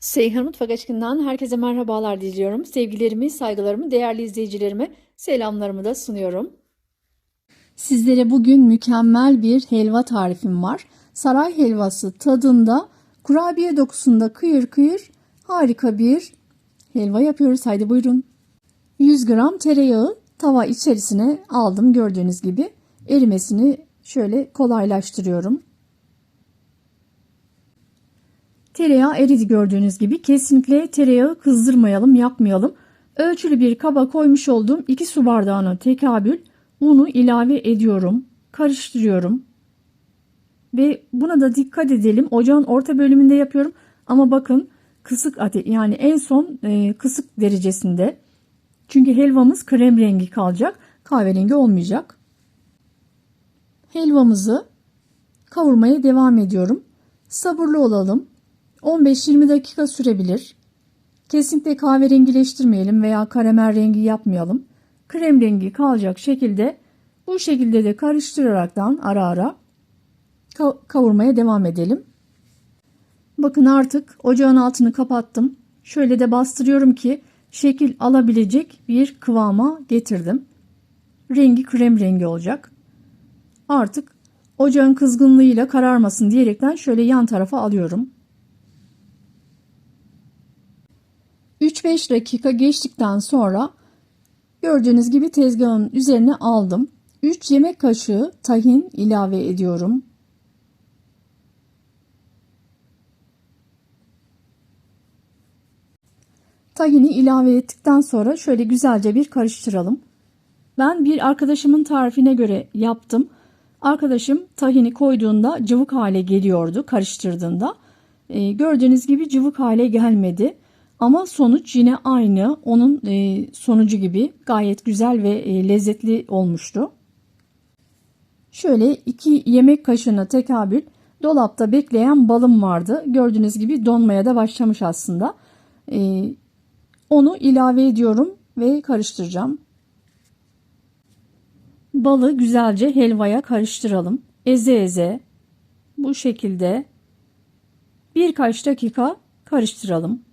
Seyhan Mutfak Aşkından herkese merhabalar diliyorum. Sevgilerimi, saygılarımı, değerli izleyicilerime selamlarımı da sunuyorum. Sizlere bugün mükemmel bir helva tarifim var. Saray helvası tadında, kurabiye dokusunda kıyır kıyır harika bir helva yapıyoruz. Haydi buyurun. 100 gram tereyağı tava içerisine aldım gördüğünüz gibi. Erimesini şöyle kolaylaştırıyorum. Tereyağı eridi gördüğünüz gibi. Kesinlikle tereyağı kızdırmayalım, yapmayalım. Ölçülü bir kaba koymuş olduğum 2 su bardağına tekabül unu ilave ediyorum. Karıştırıyorum. Ve buna da dikkat edelim. Ocağın orta bölümünde yapıyorum. Ama bakın kısık ate yani en son e, kısık derecesinde. Çünkü helvamız krem rengi kalacak. Kahverengi olmayacak. Helvamızı kavurmaya devam ediyorum. Sabırlı olalım. 15-20 dakika sürebilir. Kesinlikle kahverengileştirmeyelim veya karamel rengi yapmayalım. Krem rengi kalacak şekilde bu şekilde de karıştıraraktan ara ara kavurmaya devam edelim. Bakın artık ocağın altını kapattım. Şöyle de bastırıyorum ki şekil alabilecek bir kıvama getirdim. Rengi krem rengi olacak. Artık ocağın kızgınlığıyla kararmasın diyerekten şöyle yan tarafa alıyorum. 3-5 dakika geçtikten sonra gördüğünüz gibi tezgahın üzerine aldım. 3 yemek kaşığı tahin ilave ediyorum. Tahini ilave ettikten sonra şöyle güzelce bir karıştıralım. Ben bir arkadaşımın tarifine göre yaptım. Arkadaşım tahini koyduğunda cıvık hale geliyordu karıştırdığında. Ee, gördüğünüz gibi cıvık hale gelmedi. Ama sonuç yine aynı. Onun e, sonucu gibi gayet güzel ve e, lezzetli olmuştu. Şöyle 2 yemek kaşığına tekabül dolapta bekleyen balım vardı. Gördüğünüz gibi donmaya da başlamış aslında. E, onu ilave ediyorum ve karıştıracağım. Balı güzelce helvaya karıştıralım. Eze eze bu şekilde birkaç dakika karıştıralım.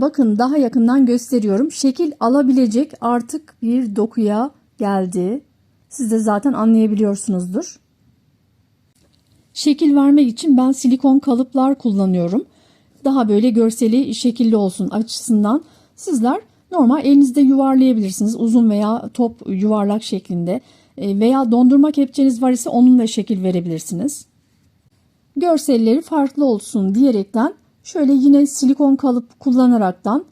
Bakın daha yakından gösteriyorum. Şekil alabilecek artık bir dokuya geldi. Siz de zaten anlayabiliyorsunuzdur. Şekil vermek için ben silikon kalıplar kullanıyorum. Daha böyle görseli şekilli olsun açısından. Sizler normal elinizde yuvarlayabilirsiniz. Uzun veya top yuvarlak şeklinde. E, veya dondurma kepçeniz var ise onunla şekil verebilirsiniz. Görselleri farklı olsun diyerekten Şöyle yine silikon kalıp kullanaraktan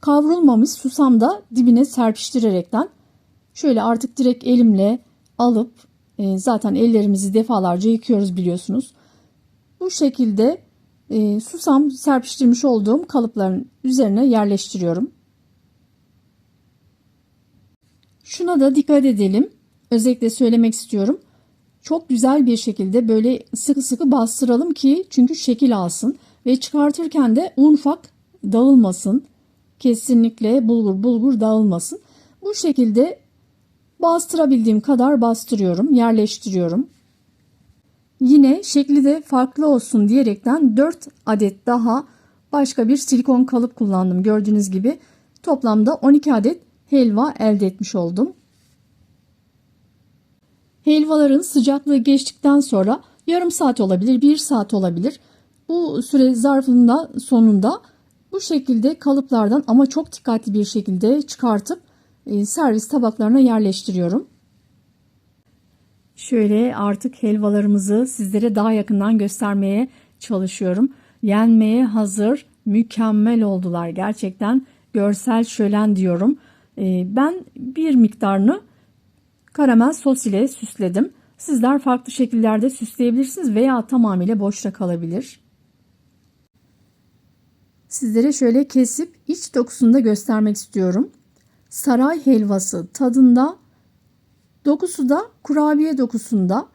kavrulmamış susam da dibine serpiştirerekten şöyle artık direkt elimle alıp e, zaten ellerimizi defalarca yıkıyoruz biliyorsunuz. Bu şekilde e, susam serpiştirmiş olduğum kalıpların üzerine yerleştiriyorum. Şuna da dikkat edelim. Özellikle söylemek istiyorum. Çok güzel bir şekilde böyle sıkı sıkı bastıralım ki çünkü şekil alsın. Ve çıkartırken de un ufak dağılmasın. Kesinlikle bulgur bulgur dağılmasın. Bu şekilde bastırabildiğim kadar bastırıyorum, yerleştiriyorum. Yine şekli de farklı olsun diyerekten 4 adet daha başka bir silikon kalıp kullandım. Gördüğünüz gibi toplamda 12 adet helva elde etmiş oldum. Helvaların sıcaklığı geçtikten sonra yarım saat olabilir, bir saat olabilir. Bu süre zarfında sonunda bu şekilde kalıplardan ama çok dikkatli bir şekilde çıkartıp e, servis tabaklarına yerleştiriyorum. Şöyle artık helvalarımızı sizlere daha yakından göstermeye çalışıyorum. Yenmeye hazır, mükemmel oldular. Gerçekten görsel şölen diyorum. E, ben bir miktarını karamel sos ile süsledim. Sizler farklı şekillerde süsleyebilirsiniz veya tamamıyla boşta kalabilir. Sizlere şöyle kesip iç dokusunu da göstermek istiyorum. Saray helvası tadında, dokusu da kurabiye dokusunda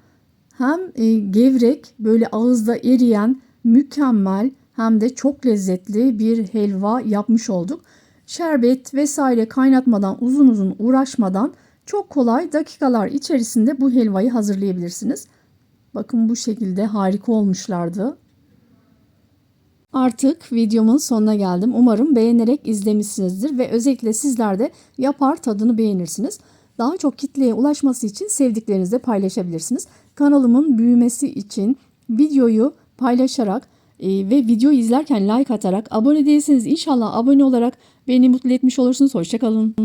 hem e, gevrek böyle ağızda eriyen mükemmel hem de çok lezzetli bir helva yapmış olduk. şerbet vesaire kaynatmadan uzun uzun uğraşmadan çok kolay dakikalar içerisinde bu helvayı hazırlayabilirsiniz. Bakın bu şekilde harika olmuşlardı. Artık videomun sonuna geldim. Umarım beğenerek izlemişsinizdir ve özellikle sizler de yapar tadını beğenirsiniz. Daha çok kitleye ulaşması için sevdiklerinizle paylaşabilirsiniz. Kanalımın büyümesi için videoyu paylaşarak e, ve video izlerken like atarak abone değilseniz inşallah abone olarak beni mutlu etmiş olursunuz. Hoşçakalın.